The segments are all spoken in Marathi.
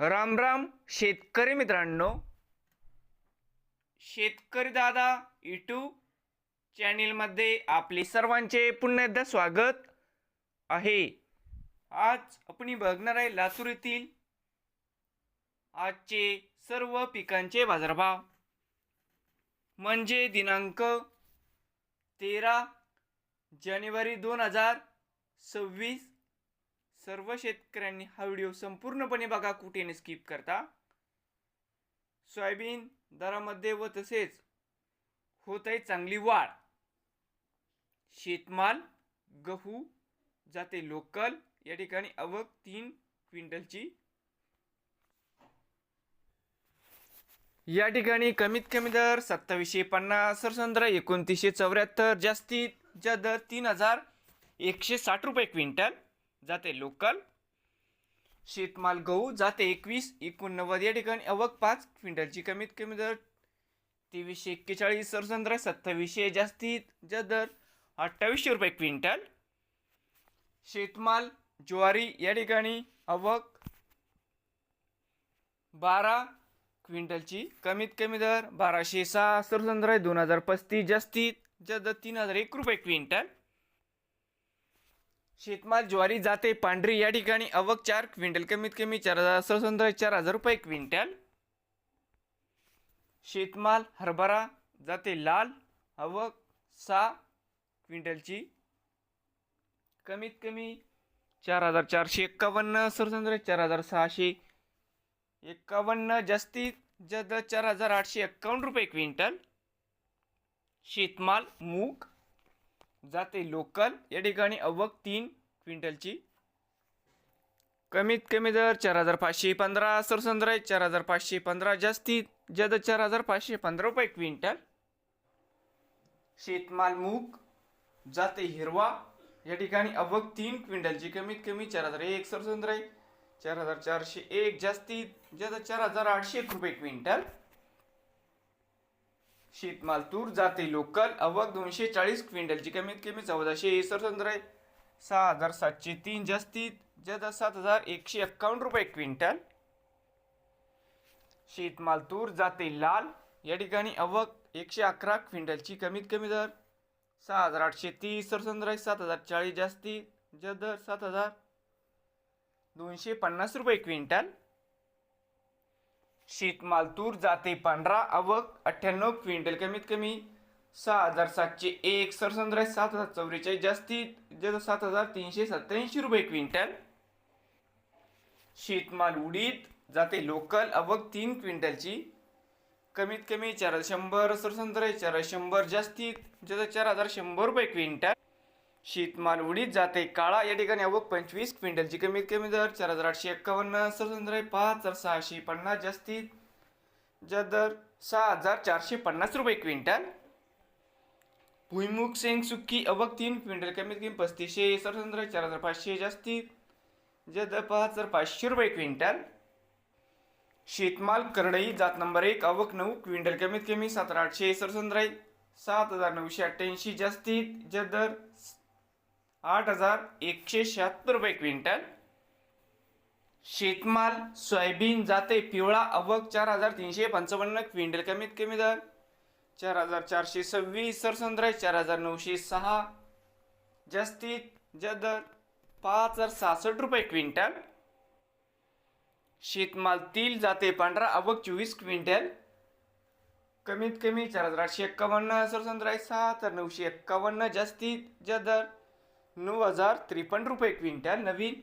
राम राम शेतकरी मित्रांनो. शेतकरी दादा यूट्यूब चॅनेलमध्ये आपले सर्वांचे पुन्हा एकदा स्वागत आहे. आज आपण बघणार आहे लातूर येथील आजचे सर्व पिकांचे बाजारभाव. म्हणजे दिनांक तेरा जानेवारी दोन हजार सव्वीस सर्व शेतकऱ्यांनी हा व्हिडिओ संपूर्णपणे बघा कुठेने स्किप करता. सोयाबीन दरामध्ये व तसेच होत आहे चांगली वाढ. शेतमाल गहू जाते लोकल या ठिकाणी अवक तीन क्विंटलची. या ठिकाणी कमीत कमी दर सत्तावीसशे पन्नास सरसंद्र एकोणतीसशे चौऱ्याहत्तर जास्तीत जा दर तीन हजार एकशे साठ रुपये क्विंटल. जाते लोकल. शेतमाल गहू जाते एकवीस एकोणनव्वद. या ठिकाणी अवक पाच क्विंटलची कमीत कमी दर तेवीसशे एक्केचाळीस सरसंद्र सत्तावीसशे. जास्तीत जा दर अठ्ठावीसशे रुपये क्विंटल. शेतमाल ज्वारी या ठिकाणी अवक बारा क्विंटलची कमीत कमी दर बाराशे सहा सरसंद्र दोन हजार पस्तीस. जास्तीत जा दर तीन हजार एक रुपये क्विंटल. शेतमाल ज्वारी जाते पांढरी या ठिकाणी अवक चार क्विंटल कमीत कमी चार हजार सरसंद्र चार हजार रुपये क्विंटल. शेतमाल हरभरा जाते लाल अवक सहा क्विंटलची कमीत कमी चार हजार चारशे एक्कावन्न सरसंद्र चार हजार सहाशे एक्कावन्न जास्तीत जास्त चार हजार आठशे एक्कावन्न रुपये क्विंटल. शेतमाल मूग जाते लोकल. या ठिकाणी अवक तीन क्विंटलची. कमीत कमी दर चार हजार पाचशे पंधरा सरसंद्र चार हजार पाचशे पंधरा जास्तीत जद चार हजार पाचशे पंधरा रुपये क्विंटल. शेतमाल मूग जाते हिरवा. या ठिकाणी अवक तीन क्विंटलची कमीत कमी चार हजार एक सरसंद्र चार हजार चारशे एक जास्तीत ज्यादा चार हजार आठशे एक रुपये क्विंटल. शेतमाल तूर जाते लोकल. अवक दोनशे चाळीस क्विंटलची. कमीत कमी चौदाशे सरसंद्र सहा हजार सातशे तीन जास्तीत जास्त सात हजार एकशे एक्कावन्न रुपये क्विंटल. शेतमाल तूर जाते लाल. या ठिकाणी अवक एकशे अकरा क्विंटलची. कमीत कमी दर सहा हजार आठशे तीस सरसंद्र सात हजार चाळीस जास्तीत ज दर सात हजार दोनशे पन्नास रुपये क्विंटल. शेतमाल तूर जाते पांढरा अवक अठ्ठ्याण्णव क्विंटल कमीत कमी सहा हजार सातशे एक सरसंद्र सात हजार चौवेचाळीस जास्तीत जास्त सात हजार तीनशे सत्त्याऐंशी रुपये क्विंटल. शेतमाल उडीद जाते लोकल अवक तीन क्विंटलची. कमीत कमी चार हजार शंभर सरसंद्र चार हजार शंभर जास्तीत जास्त चार हजार शंभर रुपये क्विंटल. शेतमाल उडीत जाते. काळा या ठिकाणी अवघ पंचवीस क्विंटलची कमीत कमी दर चार हजार आठशे एक्कावन्न सरसंद्र पाच हजार सहाशे पन्नास जास्तीत जा दर सहा हजार चारशे पन्नास रुपये क्विंटल. भुईमुख शेंग सुक्की अवक तीन क्विंटल. कमीत कमी पस्तीसशे सरसंद्र चार हजार पाचशे जास्तीत जा दर पाच हजार पाचशे रुपये क्विंटल. शेतमाल करडई जात नंबर एक अवक नऊ क्विंटल. कमीत कमी सात आठशे सरसंद्र सात हजार नऊशे अठ्ठ्याऐंशी जास्तीत जा दर आठ हजार एकशे शहात्तर रुपये क्विंटल. शेतमाल सोयाबीन जाते पिवळा अवक चार हजार तीनशे पंचावन्न क्विंटल कमीत कमी दर. चार हजार चारशे सव्वीस सरसंद्र चार हजार नऊशे सहा. जास्तीत जा दर पाच हजार सहासष्ट रुपये क्विंटल. शेतमाल तील जाते पांढरा अवक चोवीस क्विंटल. कमीत कमी चार हजार आठशे एक्कावन्न सरसंद्र सहा तर नऊशे एक्कावन्न जास्तीत जा दर नऊ हजार त्रेपन्न रुपये क्विंटल नवीन.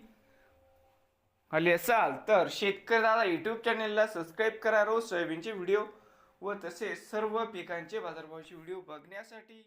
आले असाल तर शेतकरी दादा यूट्यूब चॅनेलला सबस्क्राईब करा रोज सोयाबीनचे व्हिडिओ व तसेच सर्व पिकांचे बाजारभावाचे व्हिडिओ बघण्यासाठी.